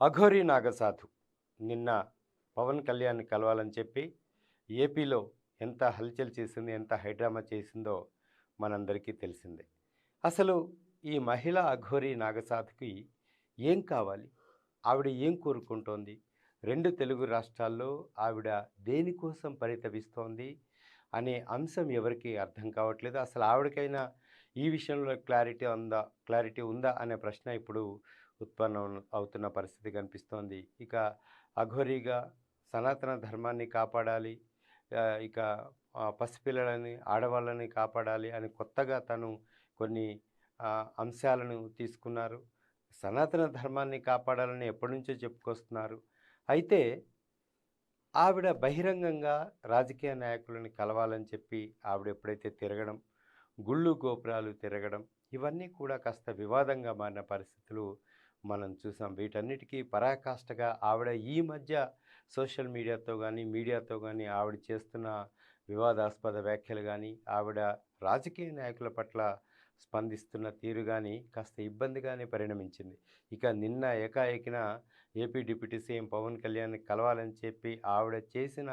అఘోరి నాగసాధు నిన్న పవన్ కళ్యాణ్ని కలవాలని చెప్పి ఏపీలో ఎంత హల్చల్ చేసింది ఎంత హైడ్రామా చేసిందో మనందరికీ తెలిసిందే. అసలు ఈ మహిళ అఘోరి నాగసాధుకి ఏం కావాలి? ఆవిడ ఏం కోరుకుంటోంది? రెండు తెలుగు రాష్ట్రాల్లో ఆవిడ దేనికోసం పరితపిస్తోంది అనే అంశం ఎవరికి అర్థం కావట్లేదు. అసలు ఆవిడకైనా ఈ విషయంలో క్లారిటీ ఉందా క్లారిటీ ఉందా అనే ప్రశ్న ఇప్పుడు ఉత్పన్నం అవుతున్న పరిస్థితి కనిపిస్తోంది. ఇక అఘోరీగా సనాతన ధర్మాన్ని కాపాడాలి ఇక పసిపిల్లలని ఆడవాళ్ళని కాపాడాలి అని కొత్తగా తను కొన్ని అంశాలను తీసుకున్నారు. సనాతన ధర్మాన్ని కాపాడాలని ఎప్పటి నుంచో చెప్పుకొస్తున్నారు. అయితే ఆవిడ బహిరంగంగా రాజకీయ నాయకులను కలవాలని చెప్పి ఆవిడ ఎప్పుడైతే తిరగడం గుళ్ళు గోపురాలు తిరగడం ఇవన్నీ కూడా కాస్త వివాదంగా మారిన పరిస్థితులు మనం చూసాం. వీటన్నిటికీ పరాకాష్ఠగా ఆవిడ ఈ మధ్య సోషల్ మీడియాతో కానీ మీడియాతో కానీ ఆవిడ చేస్తున్న వివాదాస్పద వ్యాఖ్యలు కానీ ఆవిడ రాజకీయ నాయకుల పట్ల స్పందిస్తున్న తీరు కానీ కాస్త ఇబ్బందిగానే పరిణమించింది. ఇక నిన్న ఏకాఏకిన AP deputy CM Pawan Kalyan కలవాలని చెప్పి ఆవిడ చేసిన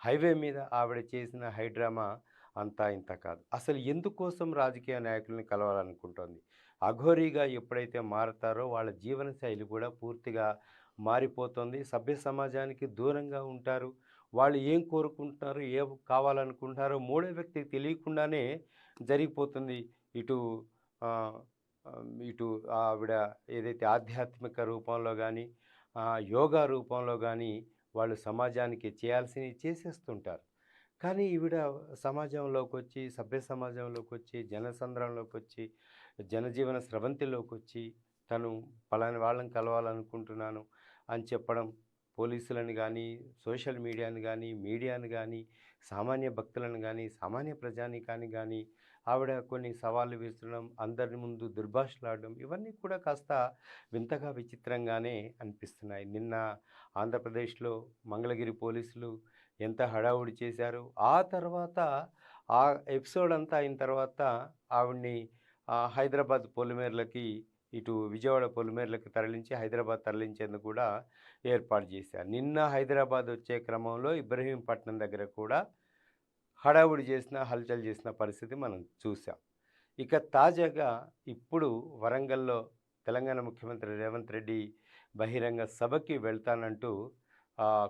హైవే మీద ఆవిడ చేసిన హైడ్రామా అంతా ఇంత కాదు. అసలు ఎందుకోసం రాజకీయ నాయకుల్ని కలవాలనుకుంటోంది? అఘోరీగా ఎప్పుడైతే మారతారో వాళ్ళ జీవనశైలి కూడా పూర్తిగా మారిపోతుంది. సభ్య సమాజానికి దూరంగా ఉంటారు. వాళ్ళు ఏం కోరుకుంటున్నారు ఏ కావాలనుకుంటున్నారో మూడో వ్యక్తికి తెలియకుండానే జరిగిపోతుంది. ఇటు ఇటు ఆవిడ ఏదైతే ఆధ్యాత్మిక రూపంలో కానీ యోగా రూపంలో కానీ వాళ్ళు సమాజానికి చేయాల్సినవి చేసేస్తుంటారు. కానీ ఈవిడ సమాజంలోకి వచ్చి సభ్య సమాజంలోకి వచ్చి జనసంద్రంలోకి వచ్చి జనజీవన స్రవంతిలోకి వచ్చి తను పలాని వాళ్ళని కలవాలనుకుంటున్నాను అని చెప్పడం పోలీసులను కానీ సోషల్ మీడియాని కానీ మీడియాను కానీ సామాన్య భక్తులను కానీ సామాన్య ప్రజానికాన్ని కానీ ఆవిడ కొన్ని సవాళ్ళు విసరడం అందరి ముందు దుర్భాషలాడడం ఇవన్నీ కూడా కాస్త వింతగా విచిత్రంగానే అనిపిస్తున్నాయి. నిన్న ఆంధ్రప్రదేశ్లో మంగళగిరి పోలీసులు ఎంత హడావుడి చేశారు ఆ తర్వాత ఆ ఎపిసోడ్ అంతా అయిన తర్వాత ఆవిడ్ని హైదరాబాద్ పొలిమేర్లకి ఇటు విజయవాడ పొలిమేర్లకి తరలించి హైదరాబాద్ తరలించేందుకు కూడా ఏర్పాటు చేశారు. నిన్న హైదరాబాద్ వచ్చే క్రమంలో ఇబ్రహీంపట్నం దగ్గర కూడా హడావుడి చేసిన హల్చల్ చేసిన పరిస్థితి మనం చూసాం ఇక తాజాగా ఇప్పుడు వరంగల్లో తెలంగాణ ముఖ్యమంత్రి రేవంత్ రెడ్డి బహిరంగ సభకి వెళ్తానంటూ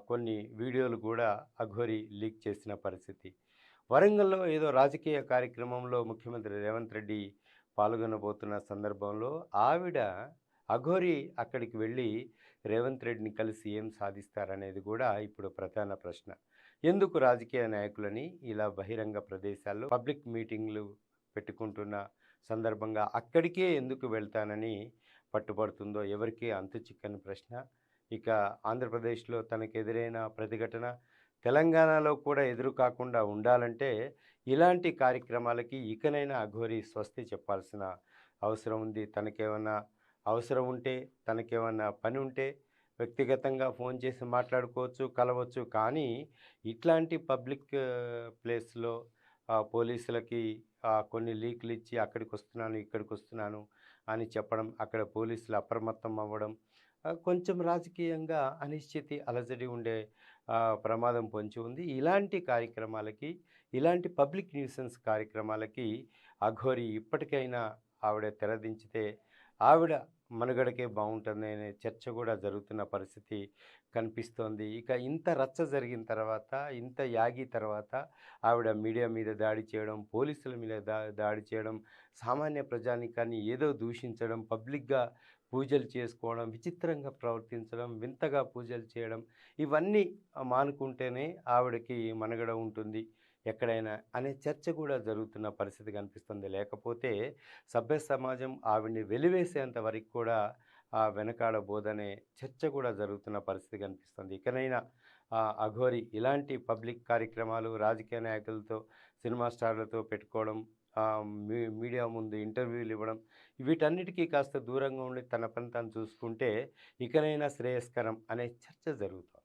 కొన్ని వీడియోలు కూడా అఘోరి లీక్ చేసిన పరిస్థితి. వరంగల్లో ఏదో రాజకీయ కార్యక్రమంలో ముఖ్యమంత్రి రేవంత్ రెడ్డి పాల్గొనబోతున్న సందర్భంలో ఆవిడ అఘోరి అక్కడికి వెళ్ళి రేవంత్ రెడ్డిని కలిసి ఏం సాధిస్తారనేది కూడా ఇప్పుడు ప్రధాన ప్రశ్న. ఎందుకు రాజకీయ నాయకులని ఇలా బహిరంగ ప్రదేశాల్లో పబ్లిక్ మీటింగ్లు పెట్టుకుంటున్న సందర్భంగా అక్కడికే ఎందుకు వెళ్తానని పట్టుబడుతుందో ఎవరికీ అంతు చిక్కని ప్రశ్న. ఇక ఆంధ్రప్రదేశ్లో తనకు ఎదురైన ప్రతిఘటన తెలంగాణలో కూడా ఎదురు కాకుండా ఉండాలంటే ఇలాంటి కార్యక్రమాలకి ఇకనైనా అఘోరి స్వస్తి చెప్పాల్సిన అవసరం ఉంది. తనకేమన్నా అవసరం ఉంటే తనకేమన్నా పని ఉంటే వ్యక్తిగతంగా ఫోన్ చేసి మాట్లాడుకోవచ్చు కలవచ్చు. కానీ ఇట్లాంటి పబ్లిక్ ప్లేస్లో పోలీసులకి కొన్ని లీకులు ఇచ్చి అక్కడికి వస్తున్నాను ఇక్కడికి వస్తున్నాను అని చెప్పడం అక్కడ పోలీసులు అప్రమత్తం అవ్వడం కొంచెం రాజకీయంగా అనిశ్చితి అలజడి ఉండే ప్రమాదం పొంచి ఉంది. ఇలాంటి కార్యక్రమాలకి ఇలాంటి పబ్లిక్ న్యూసెన్స్ కార్యక్రమాలకి అఘోరి ఇప్పటికైనా ఆవిడ తెరదించితే ఆవిడ మనుగడకే బాగుంటుంది అనే చర్చ కూడా జరుగుతున్న పరిస్థితి కనిపిస్తోంది. ఇక ఇంత రచ్చ జరిగిన తర్వాత ఇంత యాగి తర్వాత ఆవిడ మీడియా మీద దాడి చేయడం పోలీసుల మీద దా దాడి చేయడం సామాన్య ప్రజానికాన్ని ఏదో దూషించడం పబ్లిక్గా పూజలు చేసుకోవడం విచిత్రంగా ప్రవర్తించడం వింతగా పూజలు చేయడం ఇవన్నీ మానుకుంటేనే ఆవిడకి మనగడ ఉంటుంది. ఎక్కడైనా అనే చర్చ కూడా జరుగుతున్న పరిస్థితి కనిపిస్తుంది. లేకపోతే సభ్య సమాజం ఆవిడ్ని వెలివేసేంత వరకు కూడా ఆ వెనకాడబోదనే చర్చ కూడా జరుగుతున్న పరిస్థితి కనిపిస్తుంది. ఇకనైనా అఘోరి ఇలాంటి పబ్లిక్ కార్యక్రమాలు రాజకీయ నాయకులతో సినిమా స్టార్లతో పెట్టుకోవడం మీ మీడియా ముందు ఇంటర్వ్యూలు ఇవ్వడం వీటన్నిటికీ కాస్త దూరంగా ఉండి తన పని తను చూసుకుంటే ఇకనైనా శ్రేయస్కరం అనే చర్చ జరుగుతుంది.